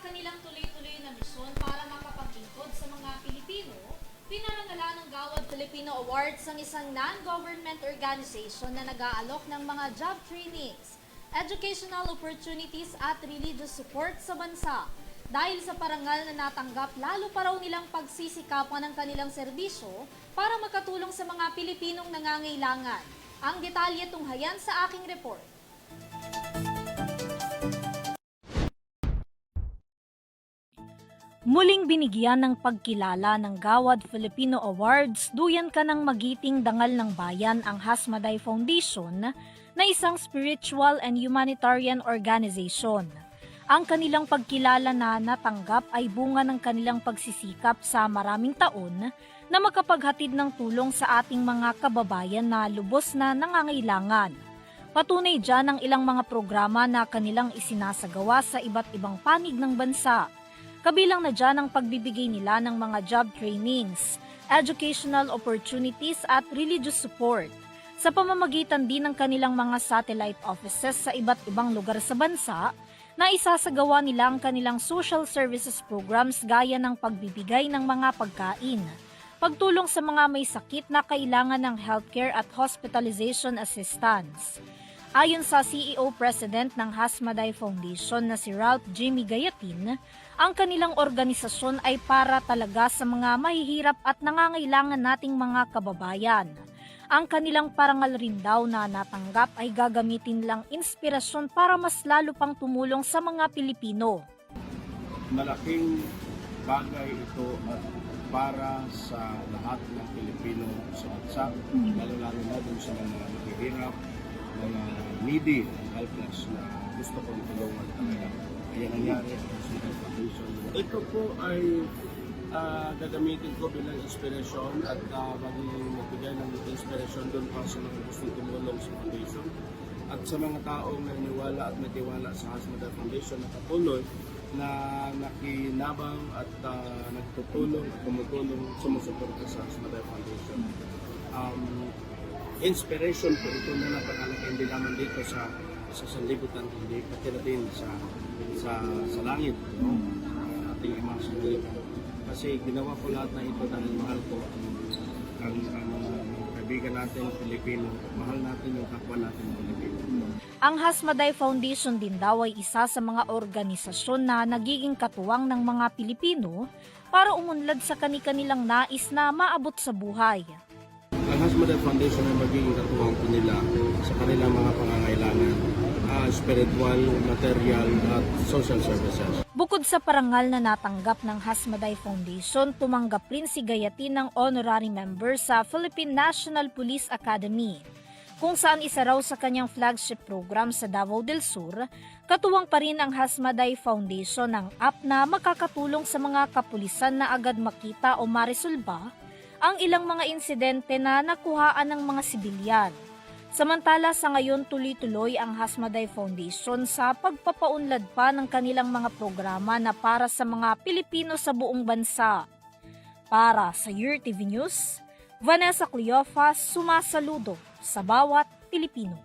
kanilang tuloy-tuloy na misyon para makapaglingkod sa mga Pilipino, pinarangalan ng Gawad Filipino Awards ang isang non-government organization na nag-aalok ng mga job trainings, educational opportunities at religious support sa bansa. Dahil sa parangal na natanggap, lalo pa raw nilang pagsisikapan ng kanilang serbisyo para makatulong sa mga Pilipinong nangangailangan. Ang detalye tunghayan sa aking report. Muling binigyan ng pagkilala ng Gawad Filipino Awards, duyan ka ng magiting dangal ng bayan ang Hasmaday Foundation na isang spiritual and humanitarian organization. Ang kanilang pagkilala na natanggap ay bunga ng kanilang pagsisikap sa maraming taon na makapaghatid ng tulong sa ating mga kababayan na lubos na nangangailangan. Patunay dyan ang ilang mga programa na kanilang isinasagawa sa iba't ibang panig ng bansa. Kabilang na dyan ang pagbibigay nila ng mga job trainings, educational opportunities at religious support sa pamamagitan din ng kanilang mga satellite offices sa iba't ibang lugar sa bansa na isasagawa nila ang kanilang social services programs gaya ng pagbibigay ng mga pagkain, pagtulong sa mga may sakit na kailangan ng healthcare at hospitalization assistance. Ayon sa CEO President ng Hasmaday Foundation na si Ralph Jimmy Gayatin, ang kanilang organisasyon ay para talaga sa mga mahihirap at nangangailangan nating mga kababayan. Ang kanilang parangal rin daw na natanggap ay gagamitin lang inspirasyon para mas lalo pang tumulong sa mga Pilipino. malaking bagay ito at para sa lahat ng Pilipino sa bansa, lalo-lalo na dun sa mga naghihirap, mga needy helpless na gusto kong tulungan talaga. Kaya nangyari ang Hospital Foundation. Ito po ay ah, gagamitin ko bilang inspirasyon at uh, maging magbigay ng inspirasyon doon pa sa mga gustong tumulong sa foundation at sa mga taong naniniwala at nagtiwala sa Hasmada Foundation na patuloy na nakinabang at ah, nagtutulong at tumutulong sumusuporta sa Hasmada Foundation. Um, inspiration po ito na napakalaga hindi naman dito sa sa sanlibutan hindi pati na din sa sa sa langit no? Ang ating mga sanlibutan kasi ginawa ko lahat na ito dahil mahal ko ang ang, kaibigan natin Pilipino mahal natin yung kapwa natin Pilipino Ang Hasmaday Foundation din daw ay isa sa mga organisasyon na nagiging katuwang ng mga Pilipino para umunlad sa kani-kanilang nais na maabot sa buhay. Ang Hasmada Foundation ay magiging katuwang po nila sa kanilang mga pangangailangan ah, spiritual, material at social services. Bukod sa parangal na natanggap ng Hasmaday Foundation, tumanggap rin si Gayati ng honorary member sa Philippine National Police Academy, kung saan isa raw sa kanyang flagship program sa Davao del Sur, katuwang pa rin ang Hasmaday Foundation ng app na makakatulong sa mga kapulisan na agad makita o maresolba ang ilang mga insidente na nakuhaan ng mga sibilyan. Samantala sa ngayon tuloy-tuloy ang Hasmaday Foundation sa pagpapaunlad pa ng kanilang mga programa na para sa mga Pilipino sa buong bansa. Para sa Year TV News, Vanessa Cleofas sumasaludo sa bawat Pilipino.